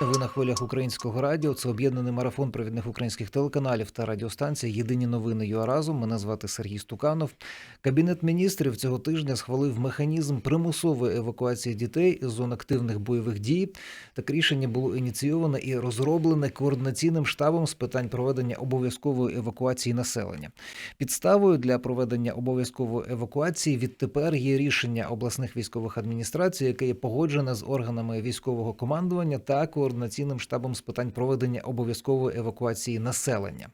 Ви на хвилях українського радіо. Це об'єднаний марафон провідних українських телеканалів та радіостанцій. Єдині новини ЮА разом. Мене звати Сергій Стуканов. Кабінет міністрів цього тижня схвалив механізм примусової евакуації дітей з зон активних бойових дій. Таке рішення було ініційоване і розроблене координаційним штабом з питань проведення обов'язкової евакуації населення. Підставою для проведення обов'язкової евакуації відтепер є рішення обласних військових адміністрацій, яке є погоджене з органами військового командування та координаційним штабом з питань проведення обов'язкової евакуації населення.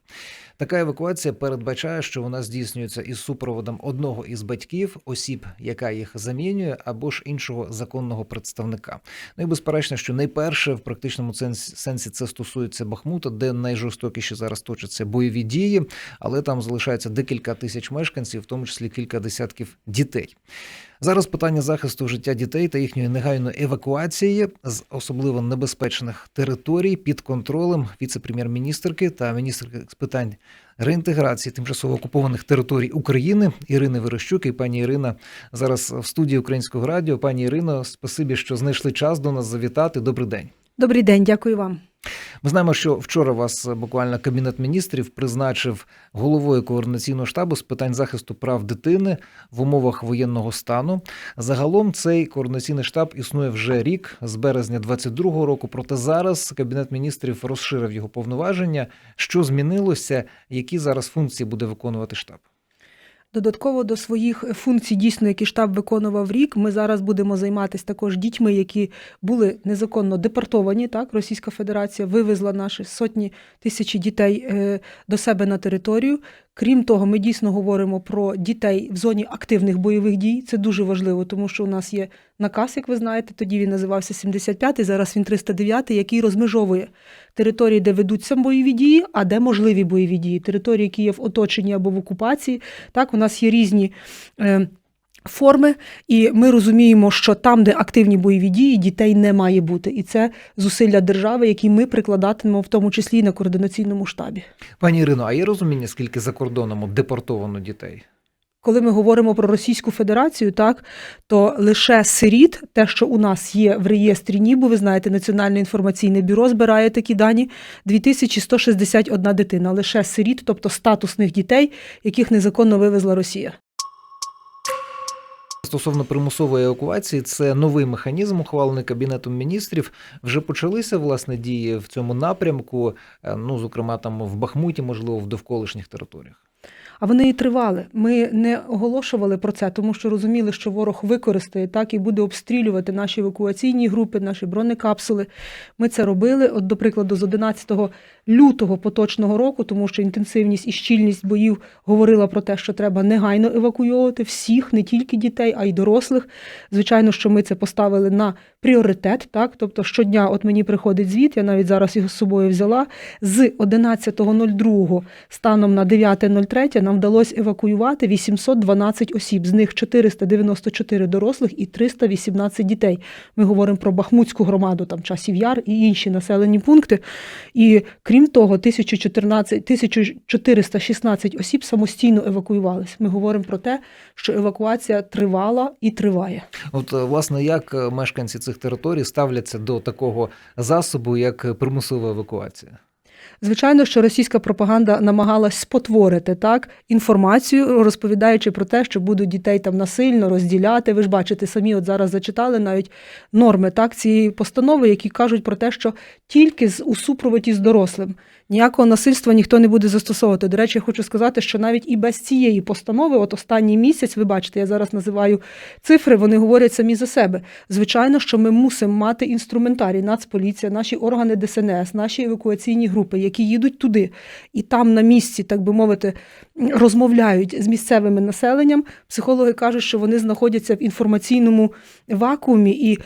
Така евакуація передбачає, що вона здійснюється із супроводом одного із батьків, осіб, яка їх замінює, або ж іншого законного представника. Ну і безперечно, що найперше в практичному сенсі, це стосується Бахмута, де найжорстокіші зараз точаться бойові дії, але там залишається декілька тисяч мешканців, в тому числі кілька десятків дітей. Зараз питання захисту життя дітей та їхньої негайної евакуації з особливо небезпечних територій під контролем віце-прем'єр-міністрки та міністрки з питань реінтеграції тимчасово окупованих територій України Ірини Верещук і пані Ірина зараз в студії Українського радіо. Пані Ірино, спасибі, що знайшли час до нас завітати. Добрий день. Добрий день, дякую вам. Ми знаємо, що вчора вас буквально кабінет міністрів призначив головою координаційного штабу з питань захисту прав дитини в умовах воєнного стану. Загалом цей координаційний штаб існує вже рік з березня 22-го року. Проте зараз кабінет міністрів розширив його повноваження. Що змінилося? Які зараз функції буде виконувати штаб? Додатково до своїх функцій, дійсно, які штаб виконував рік, ми зараз будемо займатися також дітьми, які були незаконно депортовані. Так, Російська Федерація вивезла наші сотні тисячі дітей е, до себе на територію. Крім того, ми дійсно говоримо про дітей в зоні активних бойових дій. Це дуже важливо, тому що у нас є наказ, як ви знаєте, тоді він називався 75-й, зараз він 309-й, який розмежовує території, де ведуться бойові дії, а де можливі бойові дії. Території, які є в оточенні або в окупації. Так, у нас є різні. Е, Форми, і ми розуміємо, що там, де активні бойові дії, дітей не має бути, і це зусилля держави, які ми прикладатимемо в тому числі і на координаційному штабі. Пані Ірино, а є розуміння, скільки за кордоном депортовано дітей? Коли ми говоримо про Російську Федерацію, так то лише сиріт, те, що у нас є в реєстрі НІБУ, ви знаєте, Національне інформаційне бюро збирає такі дані. 2161 дитина, лише сиріт, тобто статусних дітей, яких незаконно вивезла Росія. Стосовно примусової евакуації, це новий механізм, ухвалений кабінетом міністрів. Вже почалися власне дії в цьому напрямку. е, Ну, зокрема, там в Бахмуті, можливо, в довколишніх територіях. А вони і тривали. Ми не оголошували про це, тому що розуміли, що ворог використає так і буде обстрілювати наші евакуаційні групи, наші бронекапсули. Ми це робили. От, до прикладу, з 11 лютого поточного року, тому що інтенсивність і щільність боїв говорила про те, що треба негайно евакуйовувати всіх, не тільки дітей, а й дорослих. Звичайно, що ми це поставили на пріоритет. Так, тобто щодня, от мені приходить звіт, я навіть зараз його з собою взяла. З 11.02 станом на 9.03 нам вдалося евакуювати 812 осіб, з них 494 дорослих і 318 дітей. Ми говоримо про Бахмутську громаду, там часів яр і інші населені пункти. І крім того, 1014, 1416 осіб самостійно евакуювалися. Ми говоримо про те, що евакуація тривала і триває. От, е, власне, як е, мешканці цих територій ставляться до такого засобу, як примусова евакуація? Звичайно, що російська пропаганда намагалась спотворити так інформацію, розповідаючи про те, що будуть дітей там насильно розділяти. Ви ж бачите, самі от зараз зачитали навіть норми так цієї постанови, які кажуть про те, що тільки з у супроводі з дорослим ніякого насильства ніхто не буде застосовувати. До речі, я хочу сказати, що навіть і без цієї постанови, от останній місяць, ви бачите, я зараз називаю цифри, вони говорять самі за себе. Звичайно, що ми мусимо мати інструментарій, Нацполіція, наші органи ДСНС, наші евакуаційні групи, які їдуть туди і там на місці, так би мовити, розмовляють з місцевим населенням. Психологи кажуть, що вони знаходяться в інформаційному вакуумі, і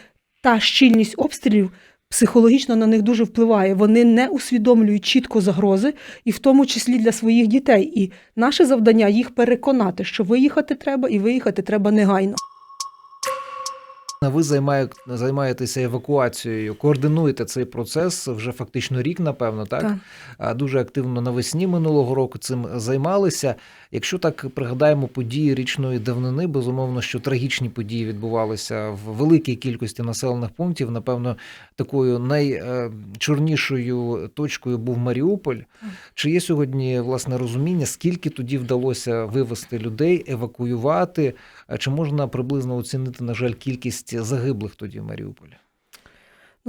та щільність обстрілів. Психологічно на них дуже впливає. Вони не усвідомлюють чітко загрози, і в тому числі для своїх дітей. І наше завдання їх переконати, що виїхати треба, і виїхати треба негайно. Ви займає, займаєтеся евакуацією, координуєте цей процес вже фактично рік, напевно, так? Так. Дуже активно навесні минулого року цим займалися. Якщо так пригадаємо події річної давнини, безумовно, що трагічні події відбувалися в великій кількості населених пунктів. Напевно, такою найчорнішою точкою був Маріуполь. Чи є сьогодні власне розуміння, скільки тоді вдалося вивести людей, евакуювати? Чи можна приблизно оцінити, на жаль, кількість загиблих тоді в Маріуполі?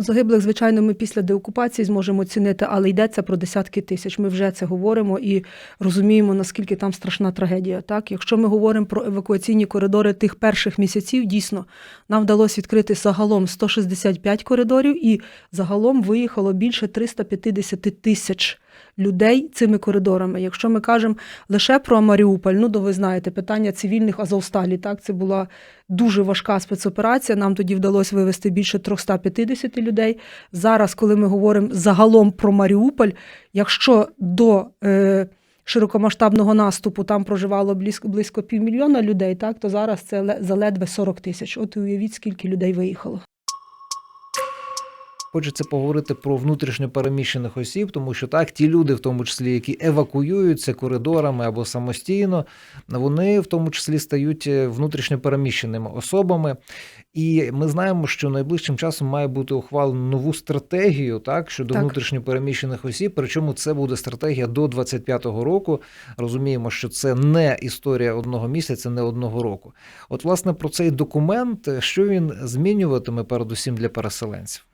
Загиблих, звичайно, ми після деокупації зможемо оцінити, але йдеться про десятки тисяч. Ми вже це говоримо і розуміємо, наскільки там страшна трагедія. Так, якщо ми говоримо про евакуаційні коридори тих перших місяців, дійсно нам вдалося відкрити загалом 165 коридорів, і загалом виїхало більше 350 тисяч. Людей цими коридорами. Якщо ми кажемо лише про Маріуполь, ну то ви знаєте, питання цивільних Азовсталі. Так, це була дуже важка спецоперація. Нам тоді вдалося вивести більше 350 людей. Зараз, коли ми говоримо загалом про Маріуполь, якщо до е, широкомасштабного наступу там проживало близько, близько півмільйона людей, так, то зараз це ле- заледве 40 тисяч. От уявіть, скільки людей виїхало. Хочеться поговорити про внутрішньо переміщених осіб, тому що так, ті люди, в тому числі, які евакуюються коридорами або самостійно, вони в тому числі стають е, внутрішньо переміщеними особами. І ми знаємо, що найближчим часом має бути ухвалено нову стратегію так щодо Так. внутрішньо переміщених осіб. Причому це буде стратегія до 25-го року. Розуміємо, що це не історія одного місяця, не одного року. От, власне, про цей документ, що він змінюватиме передусім для переселенців.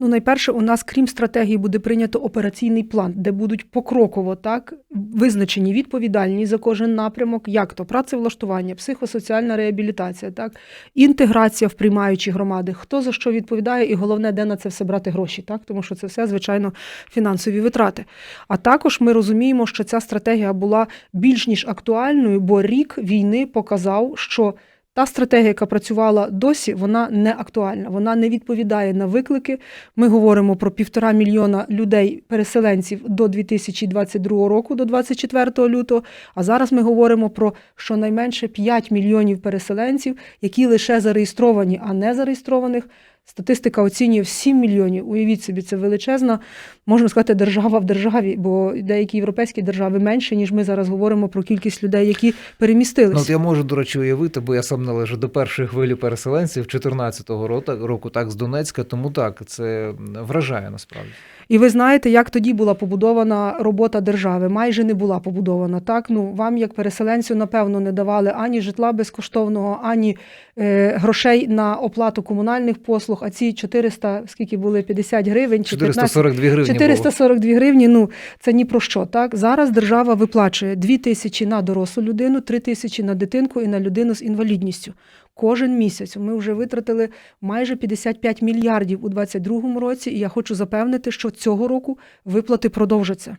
Ну, найперше, у нас, крім стратегії, буде прийнято операційний план, де будуть покроково так визначені відповідальність за кожен напрямок, як то працевлаштування, психосоціальна реабілітація, так інтеграція в приймаючі громади, хто за що відповідає, і головне, де на це все брати гроші, так тому що це все звичайно фінансові витрати. А також ми розуміємо, що ця стратегія була більш ніж актуальною, бо рік війни показав, що та стратегія, яка працювала досі, вона не актуальна, вона не відповідає на виклики. Ми говоримо про півтора мільйона людей, переселенців до 2022 року, до 24 лютого. А зараз ми говоримо про щонайменше 5 мільйонів переселенців, які лише зареєстровані, а не зареєстрованих. Статистика оцінює в 7 мільйонів. Уявіть собі, це величезна, можна сказати, держава в державі, бо деякі європейські держави менше, ніж ми зараз говоримо про кількість людей, які перемістилися. Ну, я можу, до речі, уявити, бо я сам належу до першої хвилі переселенців 14-го року, року, так, з Донецька, тому так, це вражає насправді. І ви знаєте, як тоді була побудована робота держави? Майже не була побудована. Так, ну вам, як переселенцю, напевно, не давали ані житла безкоштовного, ані е, грошей на оплату комунальних послуг. А ці 400, скільки були 50 гривень чи 15, 442 гривні 442 гривні. Ну це ні про що. Так зараз держава виплачує 2 тисячі на дорослу людину, 3 тисячі на дитинку і на людину з інвалідністю. Кожен місяць ми вже витратили майже 55 мільярдів у 2022 році, і я хочу запевнити, що цього року виплати продовжаться.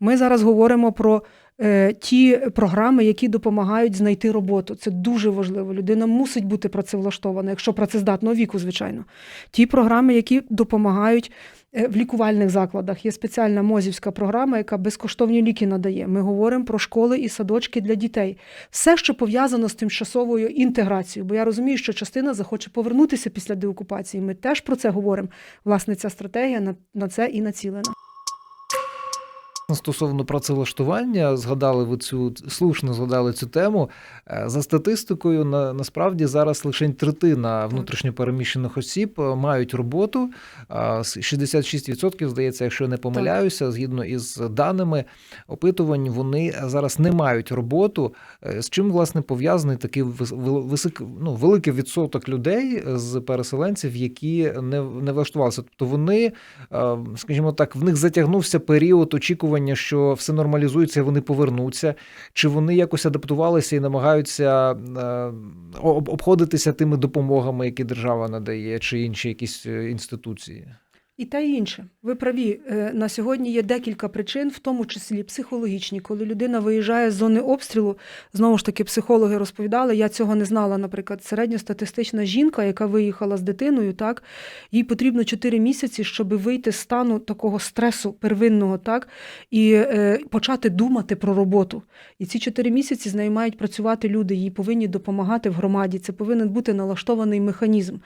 Ми зараз говоримо про е, ті програми, які допомагають знайти роботу. Це дуже важливо. Людина мусить бути працевлаштована, якщо працездатного віку, звичайно. Ті програми, які допомагають е, в лікувальних закладах. Є спеціальна мозівська програма, яка безкоштовні ліки надає. Ми говоримо про школи і садочки для дітей. Все, що пов'язано з тимчасовою інтеграцією. Бо я розумію, що частина захоче повернутися після деокупації. Ми теж про це говоримо. Власне, ця стратегія на, на це і націлена. Стосовно працевлаштування, згадали ви цю слушно згадали цю тему. Е, За статистикою, на, насправді зараз лише третина внутрішньопереміщених осіб е, мають роботу. 66%, здається, якщо я не помиляюся, згідно із даними опитувань, вони зараз не мають роботу. Е, З чим власне пов'язаний такий вис- висок, ну, великий відсоток людей з переселенців, які не, не влаштувалися. Тобто вони, е, скажімо так, в них затягнувся період очікування, що все нормалізується, вони повернуться. Чи вони якось адаптувалися і намагаються е, обходитися тими допомогами, які держава надає, чи інші якісь е, інституції? І те інше. Ви праві. Е, На сьогодні є декілька причин, в тому числі психологічні. Коли людина виїжджає з зони обстрілу, знову ж таки, психологи розповідали, я цього не знала. Наприклад, середньостатистична жінка, яка виїхала з дитиною, так їй потрібно 4 місяці, щоб вийти з стану такого стресу первинного, так і е, почати думати про роботу. І ці 4 місяці з нею мають працювати люди, їй повинні допомагати в громаді. Це повинен бути налаштований механізм.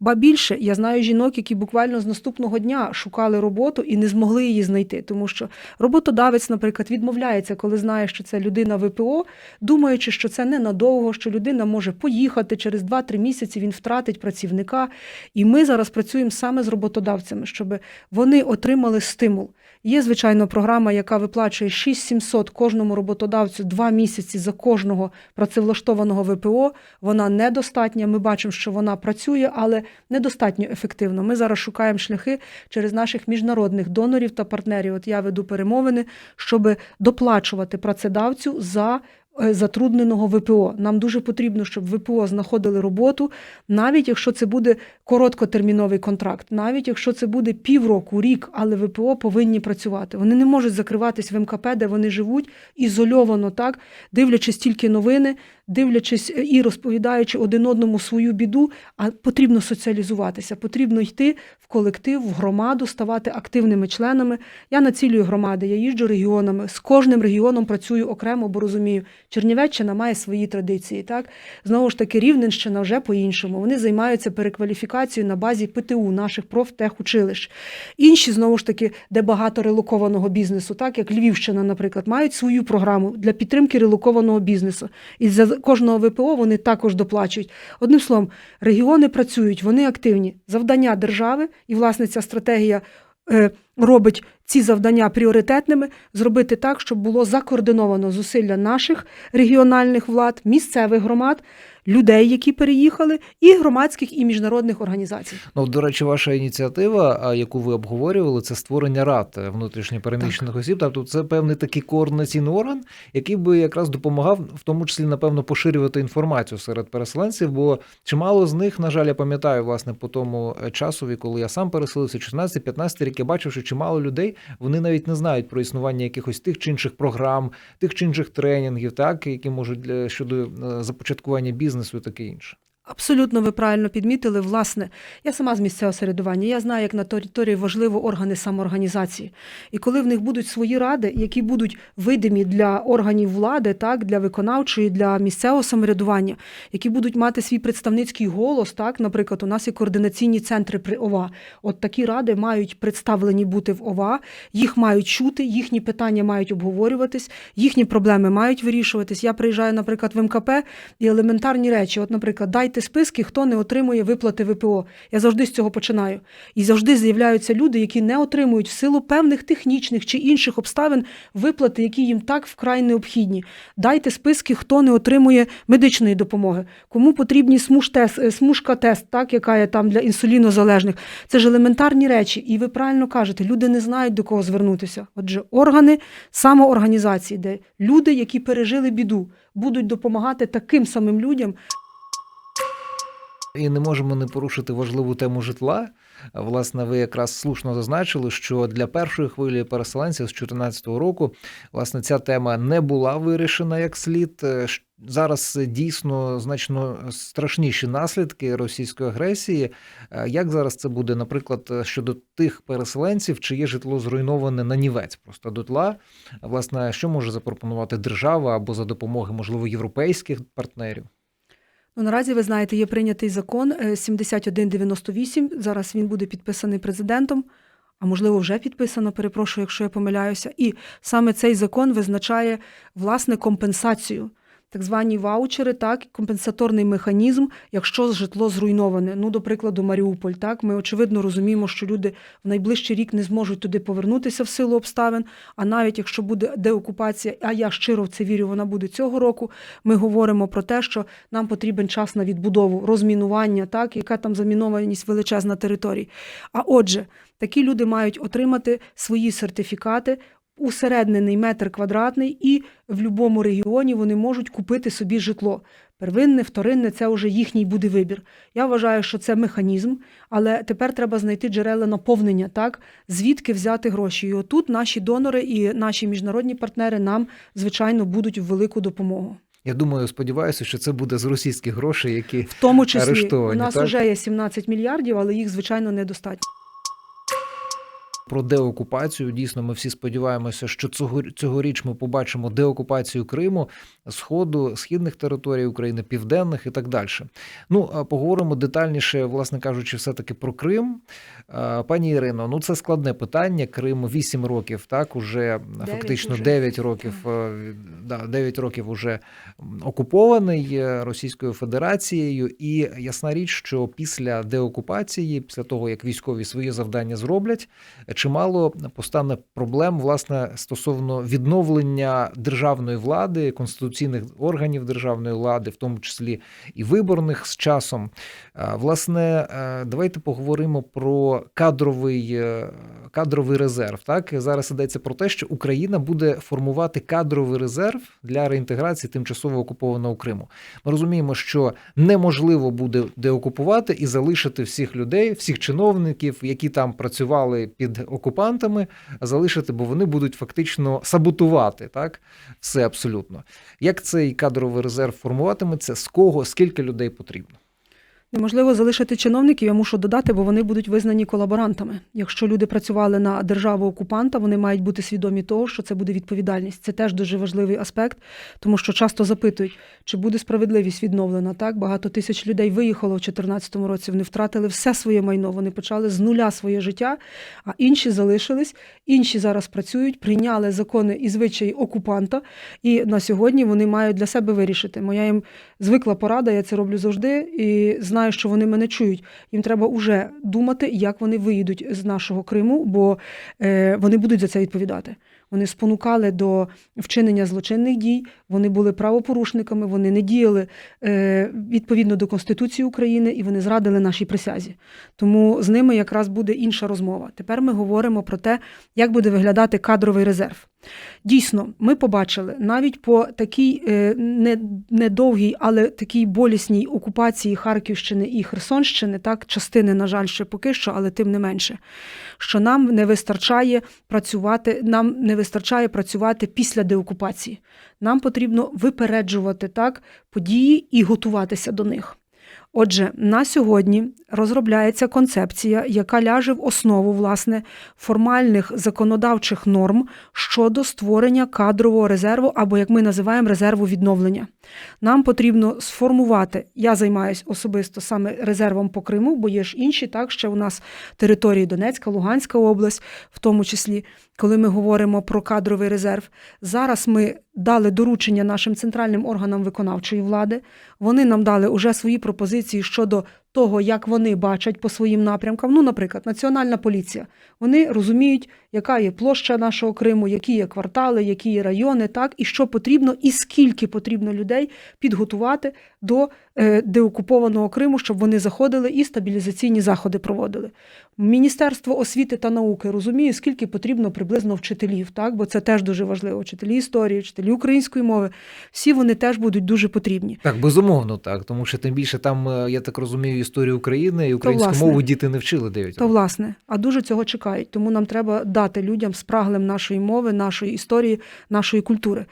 Ба більше я знаю жінок, які буквально з наступного дня шукали роботу і не змогли її знайти, тому що роботодавець, наприклад, відмовляється, коли знає, що це людина ВПО, думаючи, що це ненадовго, що людина може поїхати через 2-3 місяці. Він втратить працівника. І ми зараз працюємо саме з роботодавцями, щоб вони отримали стимул. Є, звичайно, програма, яка виплачує 6700 кожному роботодавцю два місяці за кожного працевлаштованого ВПО. Вона недостатня. Ми бачимо, що вона працює, але недостатньо ефективно. Ми зараз шукаємо шляхи через наших міжнародних донорів та партнерів. От я веду перемовини, щоб доплачувати працедавцю за. Е, Затрудненого ВПО. Нам дуже потрібно, щоб ВПО знаходили роботу, навіть якщо це буде короткотерміновий контракт, навіть якщо це буде півроку, рік, але ВПО повинні працювати. Вони не можуть закриватись в МКП, де вони живуть ізольовано, так дивлячись тільки новини, дивлячись е, і розповідаючи один одному свою біду. А потрібно соціалізуватися, потрібно йти в колектив, в громаду, ставати активними членами. Я націлюю громади, я їжджу регіонами. З кожним регіоном працюю окремо, бо розумію, Чернівеччина має свої традиції. Так знову ж таки, Рівненщина вже по-іншому. Вони займаються перекваліфікацією на базі ПТУ, наших профтехучилищ. Інші знову ж таки, де багато релокованого бізнесу, так як Львівщина, наприклад, мають свою програму для підтримки релокованого бізнесу. І за кожного ВПО вони також доплачують. Одним словом, регіони працюють, вони активні. Завдання держави і власне ця стратегія. е, Робить ці завдання пріоритетними, зробити так, щоб було закоординовано зусилля наших регіональних влад, місцевих громад, людей, які переїхали, і громадських і міжнародних організацій. Ну, до речі, ваша ініціатива, яку ви обговорювали, це створення рад е, внутрішньопереміщених осіб. Тобто це певний такий координаційний орган, який би якраз допомагав, в тому числі, напевно, поширювати інформацію серед переселенців, бо чимало з них, на жаль, я пам'ятаю, власне, по тому е, часові, коли я сам переселився, 16-15 рік, я бачив, що чимало людей вони навіть не знають про існування якихось тих чи інших програм, тих чи інших тренінгів, так які можуть для щодо е, започаткування бізнесу і таке інше. Абсолютно ви правильно підмітили. Власне, я сама з місцевого середування. Я знаю, як на території важливо органи самоорганізації. І коли в них будуть свої ради, які будуть видимі для органів влади, так для виконавчої, для місцевого самоврядування, які будуть мати свій представницький голос, так, наприклад, у нас є координаційні центри при ОВА. От такі ради мають представлені бути в ОВА, їх мають чути, їхні питання мають обговорюватись, їхні проблеми мають вирішуватись. Я приїжджаю, наприклад, в МКП і елементарні речі. От, наприклад, дайте списки, хто не отримує виплати ВПО. Я завжди з цього починаю. І завжди з'являються люди, які не отримують в силу певних технічних чи інших обставин виплати, які їм так вкрай необхідні. Дайте списки, хто не отримує медичної допомоги, кому потрібні смуж-тест, е, смужка-тест, так, яка є там для інсулінозалежних. Це ж елементарні речі. І ви правильно кажете, люди не знають, до кого звернутися. Отже, органи самоорганізації, де люди, які пережили біду, будуть допомагати таким самим людям, І не можемо не порушити важливу тему житла. Власне, ви якраз слушно зазначили, що для першої хвилі переселенців з 2014 року власне ця тема не була вирішена як слід. Е, Зараз дійсно значно страшніші наслідки російської агресії. Е, Як зараз це буде, наприклад, щодо тих переселенців, чиє житло зруйноване на нівець просто дотла? Власне, що може запропонувати держава або за допомоги, можливо, європейських партнерів? Ну, наразі ви знаєте, є прийнятий закон е, 7198. Зараз він буде підписаний президентом, а можливо, вже підписано, перепрошую, якщо я помиляюся. І саме цей закон визначає власне компенсацію. Так звані ваучери, так, компенсаторний механізм, якщо житло зруйноване. Ну, до прикладу, Маріуполь. Так, ми очевидно розуміємо, що люди в найближчий рік не зможуть туди повернутися в силу обставин. А навіть якщо буде деокупація, а я щиро в це вірю, вона буде цього року. Ми говоримо про те, що нам потрібен час на відбудову, розмінування, так, яка там замінованість величезна території. А отже, такі люди мають отримати свої сертифікати. Усереднений метр квадратний, і в будь-якому регіоні вони можуть купити собі житло. Первинне, вторинне це вже їхній буде вибір. Я вважаю, що це механізм, але тепер треба знайти джерела наповнення, так звідки взяти гроші. І отут наші донори і наші міжнародні партнери нам, звичайно, будуть в велику допомогу. Я думаю, сподіваюся, що це буде з російських грошей, які В тому числі Арештовані, у нас так? вже є 17 мільярдів, але їх звичайно недостатньо. Про деокупацію. Дійсно, ми всі сподіваємося, що цього цьогоріч ми побачимо деокупацію Криму, сходу, східних територій України, південних і так далі. Ну поговоримо детальніше, власне кажучи, все таки про Крим. Пані Ірино, ну це складне питання. Крим 8 років, так уже фактично уже. 9 років. е, Да, 9 років уже окупований е, Російською Федерацією, і ясна річ, що після деокупації, після того як військові свої завдання зроблять, чимало постане проблем власне стосовно відновлення державної влади, конституційних органів державної влади, в тому числі і виборних з часом. Власне, е, давайте поговоримо про кадровий, е, кадровий резерв. Так зараз йдеться про те, що Україна буде формувати кадровий резерв для реінтеграції тимчасово окупованого Криму. Ми розуміємо, що неможливо буде деокупувати і залишити всіх людей, всіх чиновників, які там працювали під окупантами, залишити, бо вони будуть фактично саботувати так все абсолютно. Як цей кадровий резерв формуватиметься? З кого скільки людей потрібно? Неможливо залишити чиновників, я мушу додати, бо вони будуть визнані колаборантами. Якщо люди працювали на державу окупанта, вони мають бути свідомі того, що це буде відповідальність. Це теж дуже важливий аспект, тому що часто запитують, чи буде справедливість відновлена. Так багато тисяч людей виїхало в 2014 році. Вони втратили все своє майно. Вони почали з нуля своє життя, а інші залишились. Інші зараз працюють, прийняли закони і звичаї окупанта, і на сьогодні вони мають для себе вирішити. Моя їм звикла порада, я це роблю завжди і знаю, що вони мене чують. Їм треба вже думати, як вони виїдуть з нашого Криму, бо е, вони будуть за це відповідати. Вони спонукали до вчинення злочинних дій, вони були правопорушниками, вони не діяли е, відповідно до Конституції України і вони зрадили нашій присязі. Тому з ними якраз буде інша розмова. Тепер ми говоримо про те, як буде виглядати кадровий резерв. Дійсно, ми побачили навіть по такій е, не, недовгій, але такій болісній окупації Харківщини і Херсонщини, так, частини, на жаль, ще поки що, але тим не менше, що нам не вистачає працювати, нам не вистачає працювати після деокупації. Нам потрібно випереджувати так події і готуватися до них. Отже, на сьогодні розробляється концепція, яка ляже в основу власне формальних законодавчих норм щодо створення кадрового резерву, або як ми називаємо резерву відновлення. Нам потрібно сформувати. Я займаюся особисто саме резервом по Криму, бо є ж інші, так ще у нас території Донецька, Луганська область, в тому числі, коли ми говоримо про кадровий резерв. Зараз ми дали доручення нашим центральним органам виконавчої влади. Вони нам дали уже свої пропозиції щодо того, як вони бачать по своїм напрямкам. Ну, наприклад, Національна поліція. Вони розуміють, яка є площа нашого Криму, які є квартали, які є райони, так і що потрібно, і скільки потрібно людей підготувати до е, деокупованого Криму, щоб вони заходили і стабілізаційні заходи проводили. Міністерство освіти та науки розуміє, скільки потрібно приблизно вчителів, так бо це теж дуже важливо. Вчителі історії, вчителі української мови. Всі вони теж будуть дуже потрібні. Так, безумовно, так. Тому що тим більше там, е, я так розумію, історію України і українську власне. мову діти не вчили 9 То власне, а дуже цього чекають. Тому нам треба дати людям спраглим нашої мови, нашої історії, нашої культури.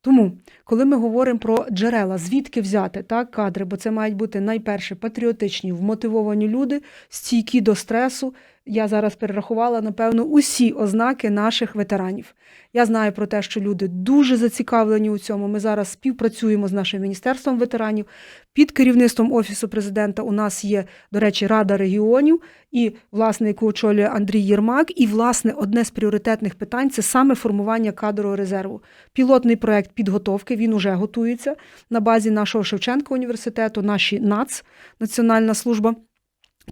Тому, коли ми говоримо про джерела, звідки взяти так, кадри, бо це мають бути найперше патріотичні, вмотивовані люди, стійкі до стресу. Я зараз перерахувала, напевно, усі ознаки наших ветеранів. Я знаю про те, що люди дуже зацікавлені у цьому. Ми зараз співпрацюємо з нашим міністерством ветеранів. Під керівництвом Офісу президента у нас є, до речі, Рада регіонів, і, власне, яку очолює Андрій Єрмак. І, власне, одне з пріоритетних питань це саме формування кадрового резерву. Пілотний проект підготовки він уже готується на базі нашого Шевченка університету, наші НАЦ, Національна служба.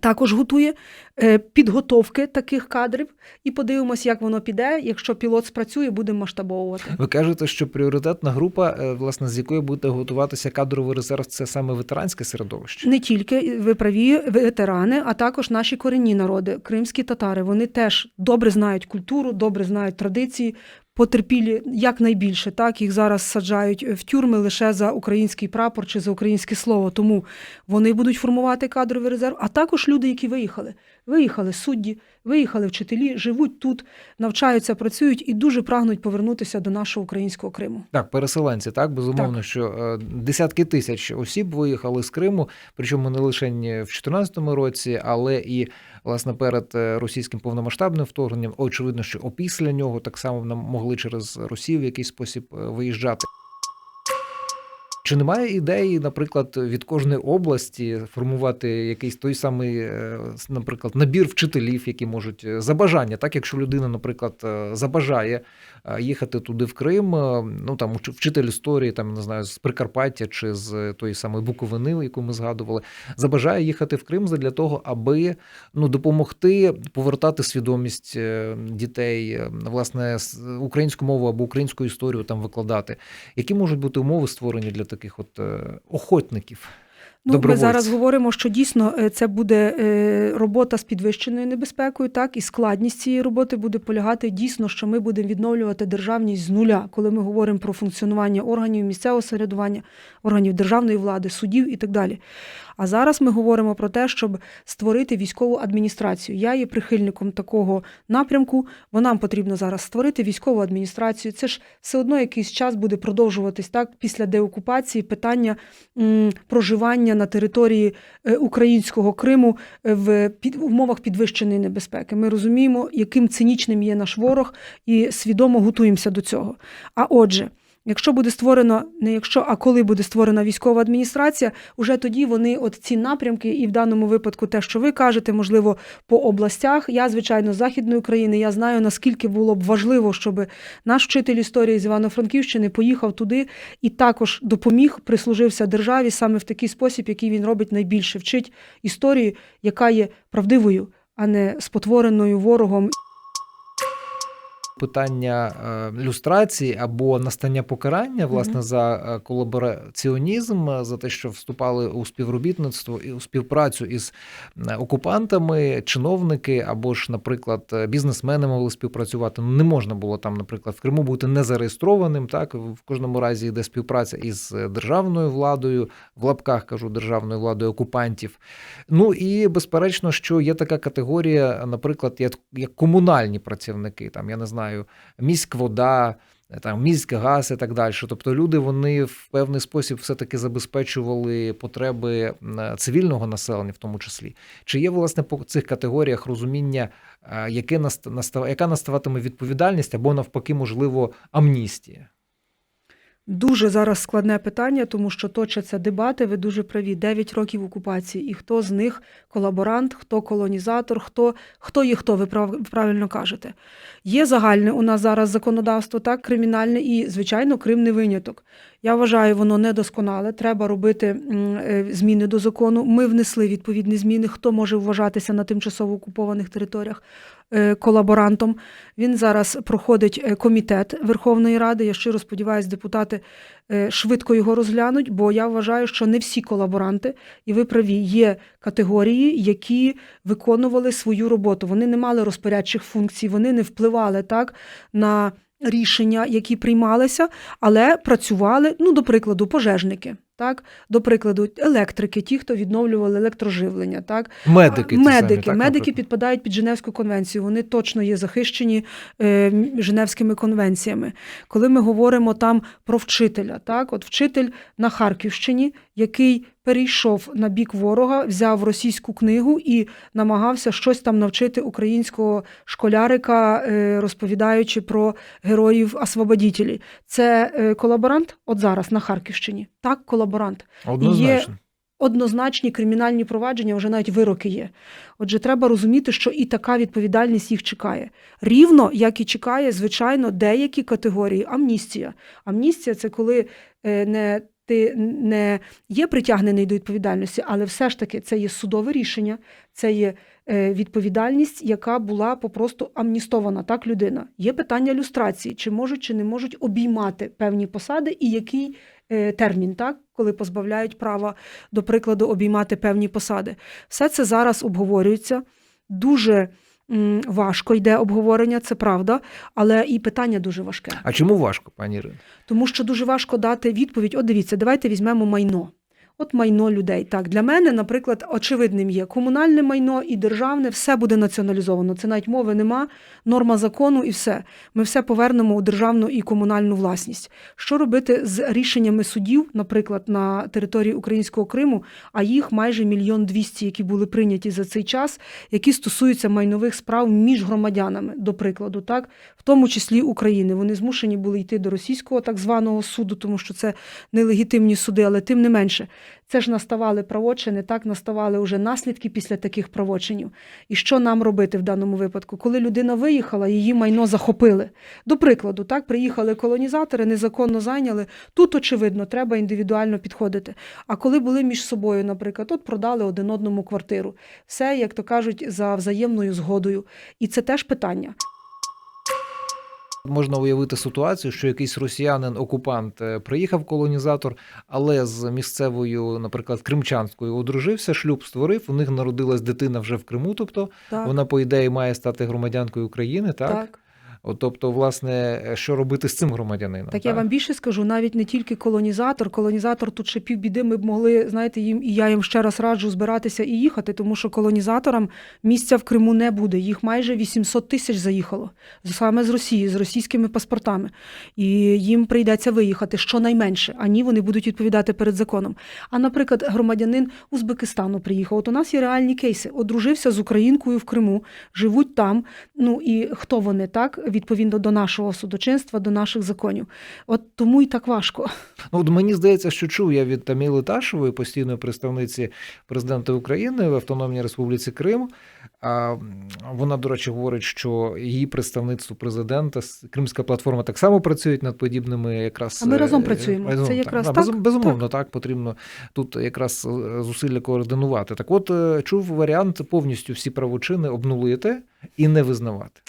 Також готує е, підготовки таких кадрів і подивимося, як воно піде. Якщо пілот спрацює, будемо масштабовувати. Ви кажете, що пріоритетна група, е, власне, з якої буде готуватися кадровий резерв, це саме ветеранське середовище. Не тільки ви праві ветерани, а також наші корінні народи, кримські татари. Вони теж добре знають культуру, добре знають традиції. Потерпілі якнайбільше. Так їх зараз саджають в тюрми лише за український прапор чи за українське слово. Тому вони будуть формувати кадровий резерв. А також люди, які виїхали. Виїхали судді, виїхали вчителі, живуть тут, навчаються, працюють і дуже прагнуть повернутися до нашого українського Криму. Так, переселенці, так безумовно, Так. що е, десятки тисяч осіб виїхали з Криму, причому не лише в 2014 році, але і власне перед е, російським повномасштабним вторгненням. Очевидно, що опісля нього так само нам могли через Росію в якийсь спосіб е, виїжджати. Чи немає ідеї, наприклад, від кожної області формувати якийсь той самий, е, наприклад, набір вчителів, які можуть е, за бажання, так якщо людина, наприклад, е, забажає їхати туди в Крим, ну там вчитель історії, там не знаю, з Прикарпаття чи з тої самої Буковини, яку ми згадували, забажає їхати в Крим для того, аби ну допомогти повертати свідомість е, дітей, е, власне, українську мову або українську історію там викладати. Які можуть бути умови створені для таких от е, охотників? Ну, ми зараз говоримо, що дійсно е, це буде е, робота з підвищеною небезпекою, так і складність цієї роботи буде полягати дійсно, що ми будемо відновлювати державність з нуля, коли ми говоримо про функціонування органів місцевого самоврядування, органів державної влади, судів і так далі. А зараз ми говоримо про те, щоб створити військову адміністрацію. Я є прихильником такого напрямку, бо нам потрібно зараз створити військову адміністрацію. Це ж все одно якийсь час буде продовжуватись так після деокупації питання м, проживання на території е, українського Криму е, в під умовах підвищеної небезпеки. Ми розуміємо, яким цинічним є наш ворог, і свідомо готуємося до цього. А отже. Якщо буде створено, не якщо, а коли буде створена військова адміністрація, уже тоді вони, от ці напрямки, і в даному випадку те, що ви кажете, можливо, по областях. Я, звичайно, з західної України, я знаю, наскільки було б важливо, щоб наш вчитель історії з Івано-Франківщини поїхав туди і також допоміг, прислужився державі саме в такий спосіб, який він робить найбільше, вчить історію, яка є правдивою, а не спотвореною ворогом. Питання е, люстрації або настання покарання власне Мгм. за е, колабораціонізм, е, за те, що вступали у співробітництво і у співпрацю із окупантами, чиновники або ж, наприклад, бізнесмени могли співпрацювати. Ну не можна було там, наприклад, в Криму бути незареєстрованим. Так в кожному разі йде співпраця із державною владою, в лапках кажу державною владою окупантів. Ну і безперечно, що є така категорія, наприклад, як комунальні працівники, там я не знаю, міськвода, там міськгаз і так далі. Тобто люди вони в певний спосіб все-таки забезпечували потреби цивільного населення, в тому числі. Чи є власне по цих категоріях розуміння, е, яке яка наставатиме відповідальність або навпаки, можливо, амністія? Дуже зараз складне питання, тому що точаться дебати. Ви дуже праві. 9 років окупації, і хто з них колаборант, хто колонізатор, хто хто є хто, ви прав, правильно кажете. Є загальне у нас зараз законодавство, так, кримінальне, і, звичайно, Крим не виняток. Я вважаю, воно недосконале. Треба робити е, зміни до закону. Ми внесли відповідні зміни. Хто може вважатися на тимчасово окупованих територіях колаборантом? Він зараз проходить е, комітет Верховної Ради. Я щиро сподіваюся, депутати е, швидко його розглянуть, бо я вважаю, що не всі колаборанти, і ви праві, є категорії, які виконували свою роботу. Вони не мали розпорядчих функцій, вони не впливали так на рішення, які приймалися, але працювали, ну, до прикладу, пожежники. Так, до прикладу, електрики, ті, хто відновлювали електроживлення, так Медики, медики, самі, так, медики підпадають під Женевську конвенцію. Вони точно є захищені е, Женевськими конвенціями. Коли ми говоримо там про вчителя, так, от вчитель на Харківщині, який перейшов на бік ворога, взяв російську книгу і намагався щось там навчити українського школярика, е, розповідаючи про героїв освободітелів. Це е, колаборант от зараз на Харківщині. Так, колаборант Однозначно. однозначні кримінальні провадження, вже навіть вироки є. Отже, треба розуміти, що і така відповідальність їх чекає. Рівно як і чекає, звичайно, деякі категорії амністія. Амністія це коли е, не ти не є притягнений до відповідальності, але все ж таки це є судове рішення, це є е, відповідальність, яка була попросту амністована. Так, людина. Є питання люстрації, чи можуть чи не можуть обіймати певні посади, і який е, термін, так, коли позбавляють права, до прикладу, обіймати певні посади. Все це зараз обговорюється. Дуже Важко йде обговорення, це правда, але і питання дуже важке. А чому важко, пані Ірина? Тому що дуже важко дати відповідь. От дивіться, давайте візьмемо майно. От майно людей. Так, для мене, наприклад, очевидним є комунальне майно і державне, все буде націоналізовано. Це навіть мови нема, норма закону і все. Ми все повернемо у державну і комунальну власність. Що робити з рішеннями судів, наприклад, на території українського Криму, а їх майже мільйон двісті, які були прийняті за цей час, які стосуються майнових справ між громадянами, до прикладу, так, в тому числі України. Вони змушені були йти до російського так званого суду, тому що це нелегітимні суди, але тим не менше. Це ж наставали правочини, так наставали вже наслідки після таких правочинів. І що нам робити в даному випадку? Коли людина виїхала, її майно захопили. До прикладу, так приїхали колонізатори, незаконно зайняли. Тут очевидно, треба індивідуально підходити. А коли були між собою, наприклад, от продали один одному квартиру, все, як то кажуть, за взаємною згодою. І це теж питання. Можна уявити ситуацію, що якийсь росіянин-окупант е, приїхав колонізатор, але з місцевою, наприклад, кримчанською одружився, шлюб створив. У них народилась дитина вже в Криму. Тобто Так, вона, по ідеї, має стати громадянкою України, так? так. От, тобто, власне, що робити з цим громадянином? Так я вам більше скажу, навіть не тільки колонізатор. Колонізатор тут ще півбіди. Ми б могли, знаєте, їм і я їм ще раз раджу збиратися і їхати, тому що колонізаторам місця в Криму не буде. Їх майже 800 тисяч заїхало саме з Росії, з російськими паспортами. І їм прийдеться виїхати щонайменше, ані вони будуть відповідати перед законом. А, наприклад, громадянин Узбекистану приїхав. От у нас є реальні кейси. Одружився з українкою в Криму, живуть там. Ну і хто вони так? Відповідно до нашого судочинства, до наших законів. От тому і так важко. Ну, от мені здається, що чув я від Таміли Ташевої, постійної представниці президента України в Автономній Республіці Крим. А вона, до речі, говорить, що її представництво президента Кримська платформа так само працюють над подібними якраз А ми е, разом працюємо. разом, Це якраз так, безум- безумовно, так. потрібно тут якраз е, зусилля координувати. Так, от е, чув варіант повністю всі правочини обнулити і не визнавати.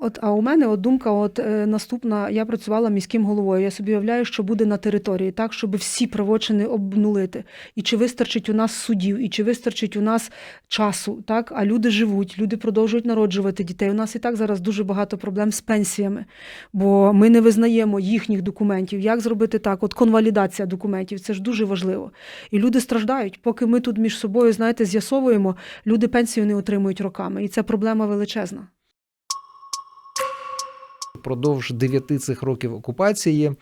От, а у мене от думка, от е, наступна, я працювала міським головою. Я собі уявляю, що буде на території, так, щоб всі правочини обнулити. І чи вистачить у нас судів, і чи вистачить у нас часу, так? А люди живуть, люди продовжують народжувати дітей. У нас і так зараз дуже багато проблем з пенсіями, бо ми не визнаємо їхніх документів. Як зробити так? От конвалідація документів, це ж дуже важливо. І люди страждають. Поки ми тут між собою, знаєте, з'ясовуємо, люди пенсію не отримують роками. І це проблема величезна. Продовж дев'яти цих років окупації,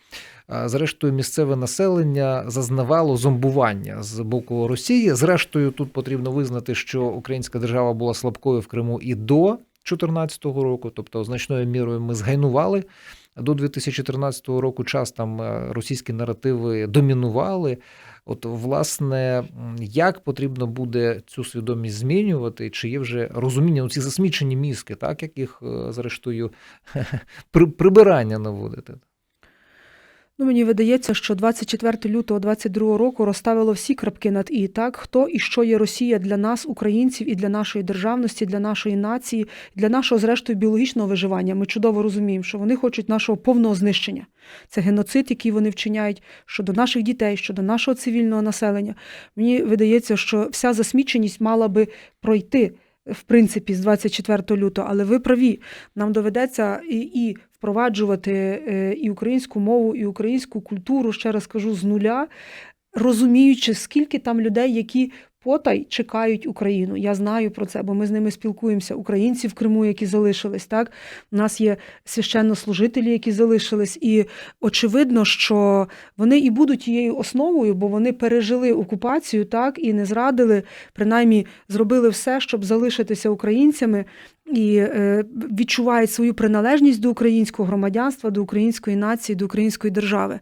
зрештою, місцеве населення зазнавало зомбування з боку Росії. Зрештою, тут потрібно визнати, що українська держава була слабкою в Криму і до 2014 року, тобто значною мірою ми згайнували. До 2013 року час там е, російські наративи домінували. От, власне, як потрібно буде цю свідомість змінювати? Чи є вже розуміння, ну, ці засмічені мізки, так, яких, їх зрештою, при- прибирання наводити? Ну, мені видається, що 24 лютого 22 року розставило всі крапки над і так, хто і що є Росія для нас, українців, і для нашої державності, для нашої нації, для нашого, зрештою, біологічного виживання. Ми чудово розуміємо, що вони хочуть нашого повного знищення. Це геноцид, який вони вчиняють щодо наших дітей, щодо нашого цивільного населення. Мені видається, що вся засміченість мала би пройти. В принципі, з 24 лютого, але ви праві, нам доведеться і, і впроваджувати е, і українську мову, і українську культуру, ще раз кажу, з нуля, розуміючи, скільки там людей, які потай чекають Україну. Я знаю про це, бо ми з ними спілкуємося. Українці в Криму, які залишились, так у нас є священнослужителі, які залишились, і очевидно, що вони і будуть тією основою, бо вони пережили окупацію, так і не зрадили, принаймні зробили все, щоб залишитися українцями. І е, відчувають свою приналежність до українського громадянства, до української нації, до української держави.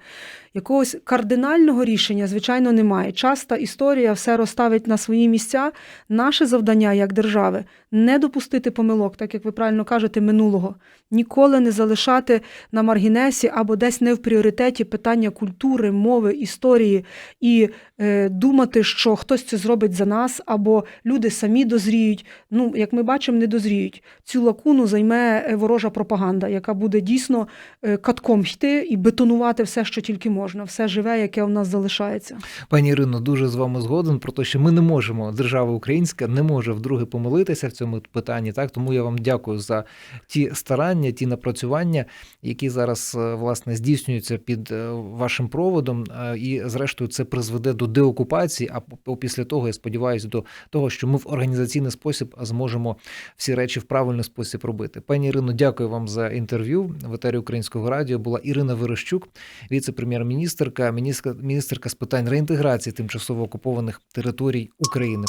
Якогось кардинального рішення, звичайно, немає. Часта історія все розставить на свої місця. Наше завдання як держави не допустити помилок, так як ви правильно кажете, минулого, ніколи не залишати на маргінесі або десь не в пріоритеті питання культури, мови, історії і е, думати, що хтось це зробить за нас, або люди самі дозріють. Ну, як ми бачимо, не дозріють. Цю лакуну займе е, ворожа пропаганда, яка буде дійсно е, катком йти і бетонувати все, що тільки можна, все живе, яке у нас залишається. Пані Ірино, дуже з вами згоден про те, що ми не можемо, держава українська не може вдруге помилитися в цьому питанні. Так тому я вам дякую за ті старання, ті напрацювання, які зараз е, власне здійснюються під е, вашим проводом. Е, І зрештою це призведе до деокупації. А після того я сподіваюся до того, що ми в організаційний спосіб зможемо всі речі в правильний спосіб робити. Пані Ірино, дякую вам за інтерв'ю. В етері українського радіо була Ірина Верещук, віце-прем'єр-міністерка, міністр- міністерка з питань реінтеграції тимчасово окупованих територій України.